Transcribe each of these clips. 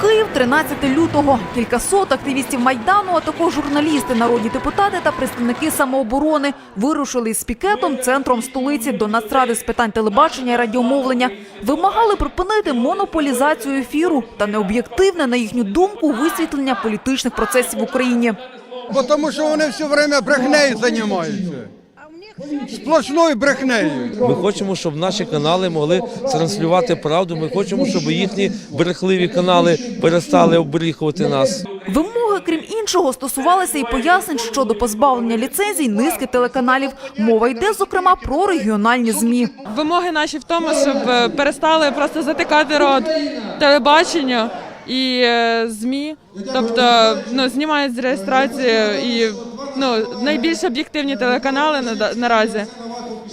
Київ, 13 лютого. Кількасот активістів майдану, а також журналісти, народні депутати та представники самооборони вирушили із пікетом центром столиці до Нацради з питань телебачення і радіомовлення. Вимагали припинити монополізацію ефіру та необ'єктивне, на їхню думку, висвітлення політичних процесів в Україні. Тому що вони все время брехнею займаються. Сплошною брехнею. Ми хочемо, щоб наші канали могли транслювати правду. Ми хочемо, щоб їхні брехливі канали перестали обріхувати нас. Вимоги, крім іншого, стосувалися і пояснень щодо позбавлення ліцензій низки телеканалів. Мова йде, зокрема, про регіональні ЗМІ. Вимоги наші в тому, щоб е, перестали просто затикати рот телебаченню і е, ЗМІ, тобто ну, знімають з реєстрації і ну, найбільш об'єктивні телеканали на- наразі.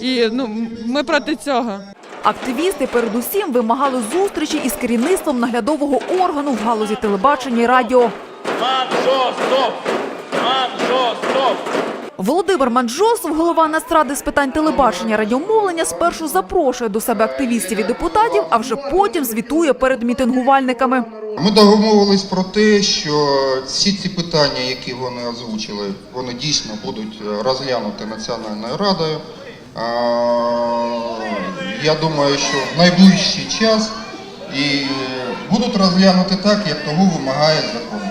І ну, ми проти цього. Активісти передусім вимагали зустрічі із керівництвом наглядового органу в галузі телебачення і радіо. Манжо, стоп! Манжо, стоп! Володимир Манджосов, голова Нацради з питань телебачення радіомовлення, спершу запрошує до себе активістів і депутатів, а вже потім звітує перед мітингувальниками. Ми домовились про те, що всі ці питання, які вони озвучили, вони дійсно будуть е, розглянуті Національною радою. Я думаю, що в найближчий час і будуть розглянуті так, як того вимагає закон.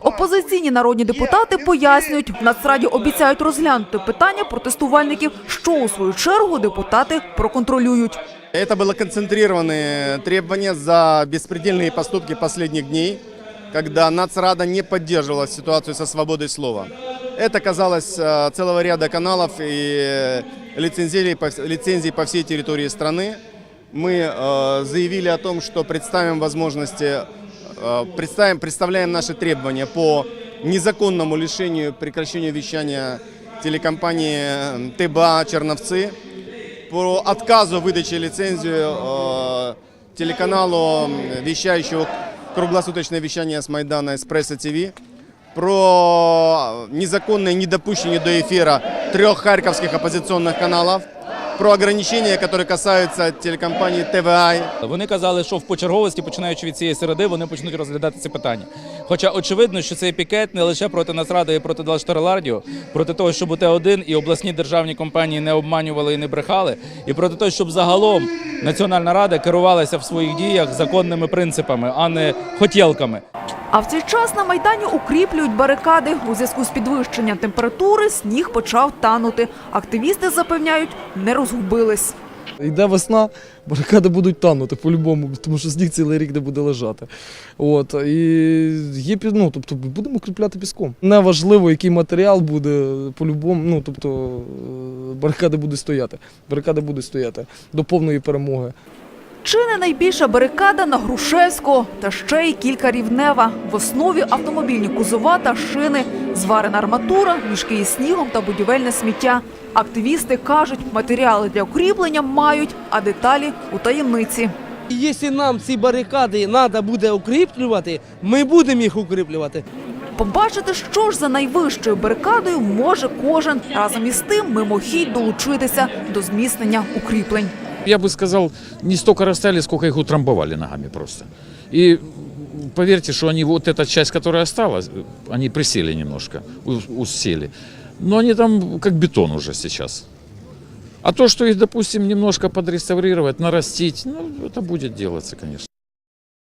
Опозиційні народні депутати пояснюють, в Нацраді обіцяють розглянути питання протестувальників, що у свою чергу депутати проконтролюють. Это было концентрированные требования за беспредельные поступки последних дней, когда Нацрада не поддерживала ситуацию со свободой слова. Это касалось э, целого ряда каналов и э, лицензий по, лицензий по всей территории страны. Мы э, заявили о том, что представим возможности, э, представим, представляем наши требования по незаконному лишению, прекращению вещания телекомпании э, ТБА «Черновцы», по отказу выдачи лицензии э, телеканалу м, вещающего круглосуточное вещание с Майдана «Эспрессо ТВ», про незаконное недопущение до эфира трех харьковских оппозиционных каналов, про ограничения, которые касаются телекомпании ТВА, Вони казали, що в почерговості, починаючи від цієї середи, вони почнуть розглядати ці питання. Хоча очевидно, що цей пікет не лише проти Нацради і проти 24 Радіо, проти того, щоб УТ-1 і обласні державні компанії не обманювали і не брехали, і проти того, щоб загалом Національна рада керувалася в своїх діях законними принципами, а не хотілками. А в цей час на майдані укріплюють барикади. У зв'язку з підвищенням температури сніг почав танути. Активісти запевняють, не розгубились. Йде весна, барикади будуть танути по-любому, тому що сніг цілий рік не буде лежати. От, і є, ну, тобто будемо укріпляти піском. Неважливо, який матеріал буде, по-любому, ну, тобто е, барикади будуть стояти. Барикади будуть стояти до повної перемоги. Чи не найбільша барикада на Грушевського, та ще й кілька рівнева. В основі автомобільні кузова та шини, зварена арматура, мішки із снігом та будівельне сміття. Активісти кажуть, матеріали для укріплення мають, а деталі у таємниці. І Якщо нам ці барикади треба буде укріплювати, ми будемо їх укріплювати. Побачити, що ж за найвищою барикадою може кожен. Разом із тим мимохідь долучитися до зміцнення укріплень. Я бы сказал, не столько расстали, сколько их утрамбовали ногами просто. И поверьте, что они вот эта часть, которая осталась, они присели немножко, усели. Но они там как бетон уже сейчас. А то, что их, допустим, немножко подреставрировать, нарастить, ну, это будет делаться, конечно.